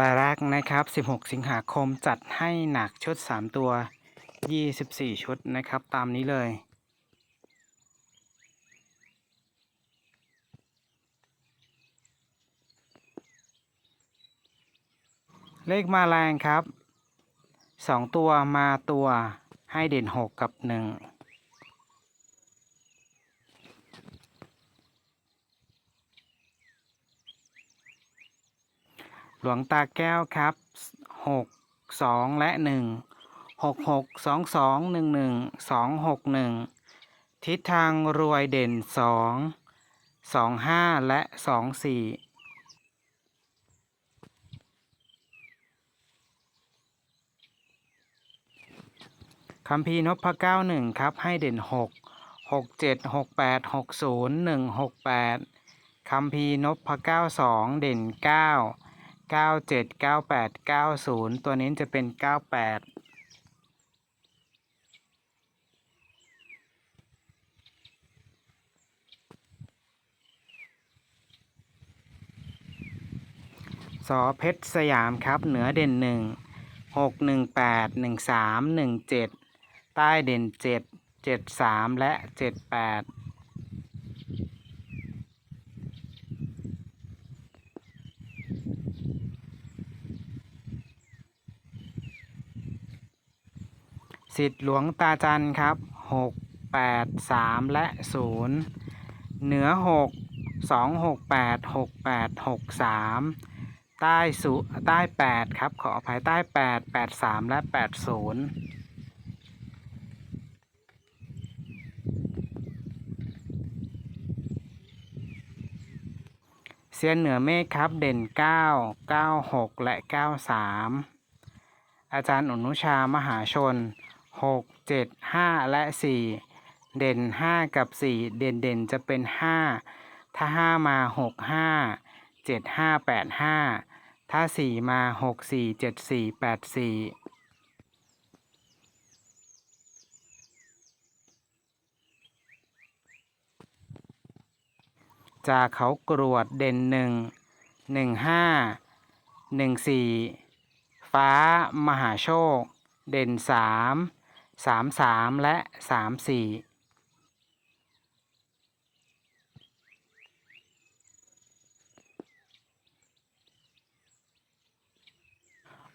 บารักนะครับ 16 สิงหาคมจัดให้หนักชุด 3 ตัว 24 ชุดนะครับ ตามนี้เลย เลขมาแรงครับ 2 ตัวมาตัวให้เด่น 6 กับ 1 หลวงตาแก้วครับหกสองและหนึ่งหกหกสองสองหนึ่งหนึ่งสองหกหนึ่งทิศทางรวยเด่นสองสองห้าและสองสี่คัมภีนพเก้าหนึ่งครับ ให้เด่นหกหกเจ็ดหกแปดหกศูนย์หนึ่งหกแปดคัมภีนพเก้าสองเด่นเก้า เก้าเจ็ดเก้าแปดเก้าศูนย์ตัวนี้จะเป็นเก้าแปดสอเพชรสยามครับ เหนือเด่นหนึ่งหกหนึ่งแปดหนึ่งสามหนึ่งเจ็ดใต้เด่นเจ็ดเจ็ดสามและเจ็ดแปด สิทธิ์หลวงตาจันครับหกแปดสามและศูนย์เหนือหกสองหกแปดหกแปดหกสามใต้สุใต้แปดครับ ขออภัยใต้แปดแปดสามและแปดศูนย์เซียนเหนือเมฆครับเด่นเก้าเก้าหกและเก้าสามอาจารย์อนุชามหาชน หกเจ็ดห้าและสี่เด่นห้ากับสี่เด่นเด่นจะเป็นห้าถ้าห้ามาหกห้าเจ็ดห้าแปดห้าถ้าสี่มาหกสี่เจ็ดสี่แปดสี่จากเขากรวดเด่นหนึ่งหนึ่งห้าหนึ่งสี่ฟ้ามหาโชค เด่นสาม สามสามและสามสี่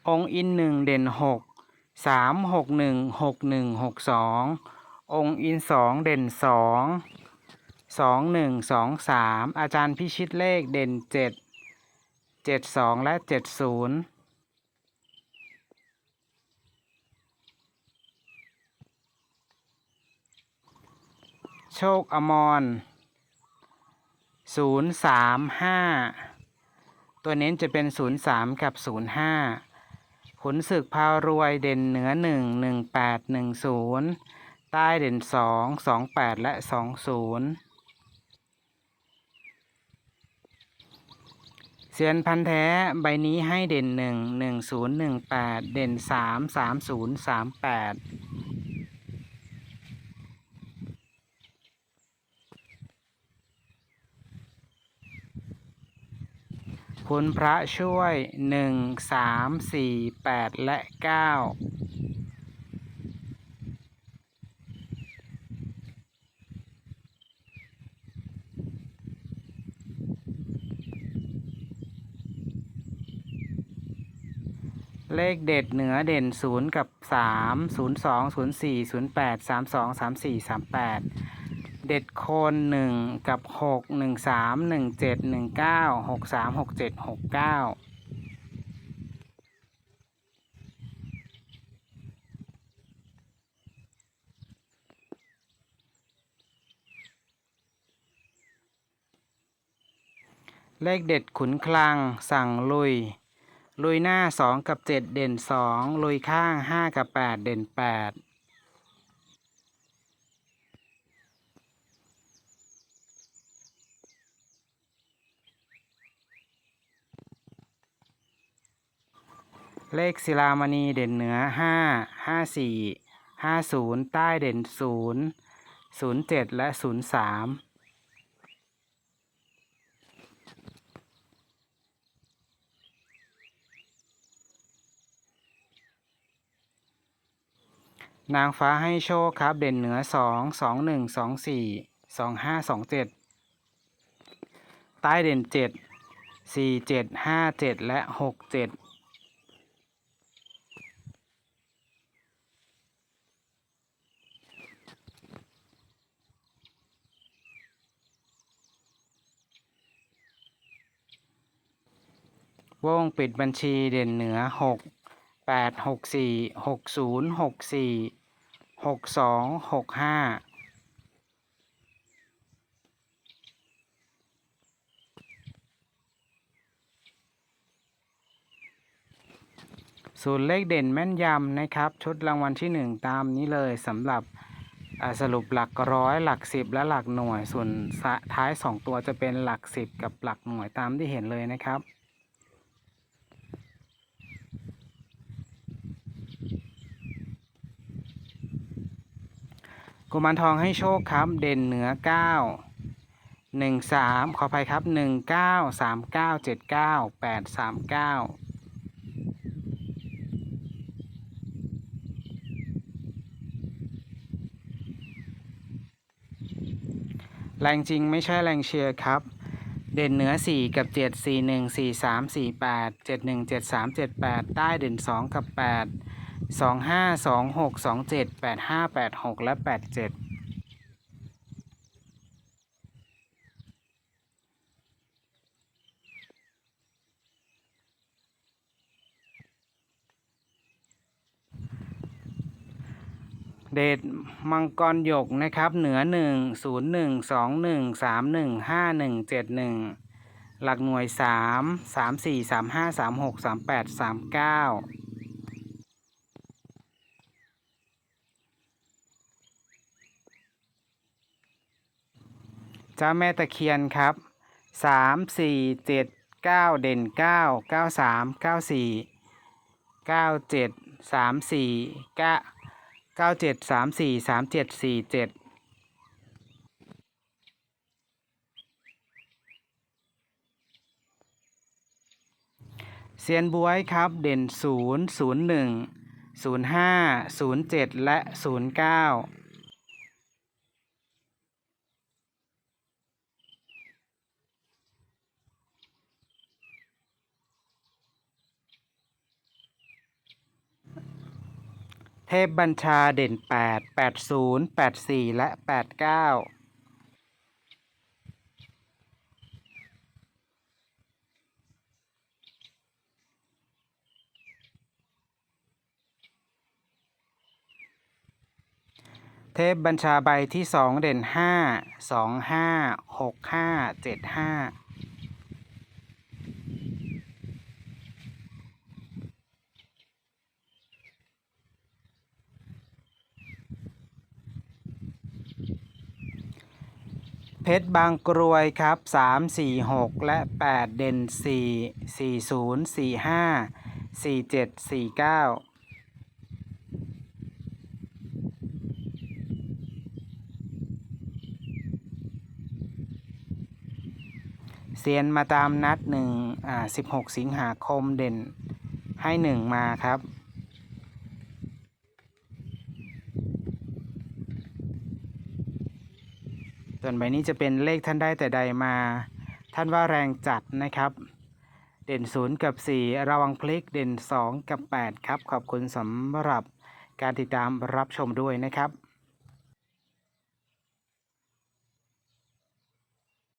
องค์อินหนึ่งเด่นหกสามหกหนึ่งหกหนึ่งหกสององค์อินสองเด่นสองสองหนึ่งสองสามอาจารย์พิชิตเลขเด่นเจ็ดเจ็ดสองและเจ็ดศูนย์ โชคอมรศูนย์สามห้าตัวเน้นจะเป็นศูนย์สามกับศูนย์ห้าขุนศึกพารวยเด่นเหนือหนึ่งหนึ่งแปดหนึ่งศูนย์ใต้เด่นสองสองแปดและสองศูนย์เซียนพันแท้ใบนี้ให้เด่นหนึ่งหนึ่งศูนย์หนึ่งแปดเด่นสามสามศูนย์สามแปด คุณพระช่วยหนึ่งสามสี่แปดและเก้าเลขเด็ดเหนือเด่น 0 กับ 3 0 2 0 4 0 8 3 2 3 4 3 8 เด็ดคนหนึ่งกับหกหนึ่งสามหนึ่งเจ็ดหนึ่งเก้าหกสามหกเจ็ดหกเก้าเลขเด็ดขุนคลังสั่งลุย ลุยหน้า 2 กับ 7 เด่น 2 ลุยข้าง 5 กับ 8 เด่น 8 เลขศิลามณีเด่นเหนือห้าห้าสี่ห้าศูนย์ใต้เด่นศูนย์ศูนย์เจ็ดและศูนย์สามนางฟ้าให้โชคครับ เด่นเหนือสองสองหนึ่งสองสี่สองห้าสองเจ็ดใต้เด่นเจ็ดสี่เจ็ดห้าเจ็ดและหกเจ็ด วงปิดบัญชีเด่นเหนือหกแปดหกสี่หกศูนย์หกสี่หกสองหกห้าศูนย์เลขเด่นแม่นยำนะครับ ชุดรางวัลที่หนึ่งตามนี้เลยสำหรับสรุปหลักร้อยหลักสิบและหลักหน่วย ส่วนท้ายสองตัวจะเป็นหลักสิบกับหลักหน่วยตามที่เห็นเลยนะครับ กุมารทองให้โชคครับ เด่นเหนือเก้าหนึ่งสามขออภัยครับหนึ่งเก้าสามเก้าเจ็ดเก้าแปดสามเก้าแรงจริงไม่ใช่แรงเชียร์ครับ เด่นเหนือสี่กับเจ็ดสี่หนึ่งสี่สามสี่แปดเจ็ดหนึ่งเจ็ดสามเจ็ดแปดใต้เด่นสองกับแปด สองห้าสองหกสองเจ็ดแปดห้าแปดหกและแปดเจ็ดเดชมังกรหยกนะครับเหนือหนึ่งศูนย์หนึ่งสองหนึ่งสามหนึ่งห้าหนึ่งเจ็ดหนึ่งหลักหน่วยสามสามสี่สามห้าสามหกสามแปดสามเก้า เจ้าแม่ตะเคียนครับสามสี่เจ็ดเก้าเด่นเก้าเก้าสามเก้าสี่เก้าเจ็ดสามสี่เก้าเก้าเจ็ดสามสี่สามเจ็ดสี่เจ็ดเซียนบวยครับเด่นศูนย์ศูนย์หนึ่งศูนย์ห้าศูนย์เจ็ดและศูนย์เก้า เทพบัญชาเด่นแปดแปดศูนย์แปดสี่และแปดเก้าเทพบัญชาใบที่สองเด่นห้าสองห้าหกห้าเจ็ดห้า เพชรบางกรวยครับสามสี่หกและแปดเด่นสี่สี่ศูนย์สี่ห้าสี่เจ็ดสี่เก้าเซียนมาตามนัดหนึ่งอ่าสิบหกสิงหาคมเด่นให้หนึ่งมาครับ ส่วนใบนี้จะเป็นเลขท่านได้แต่ใดมา ท่านว่าแรงจัดนะครับ เด่นศูนย์กับ 4 ระวังพลิกเด่น 2 กับ 8 ครับ ขอบคุณสำหรับการติดตามรับชมด้วยนะครับ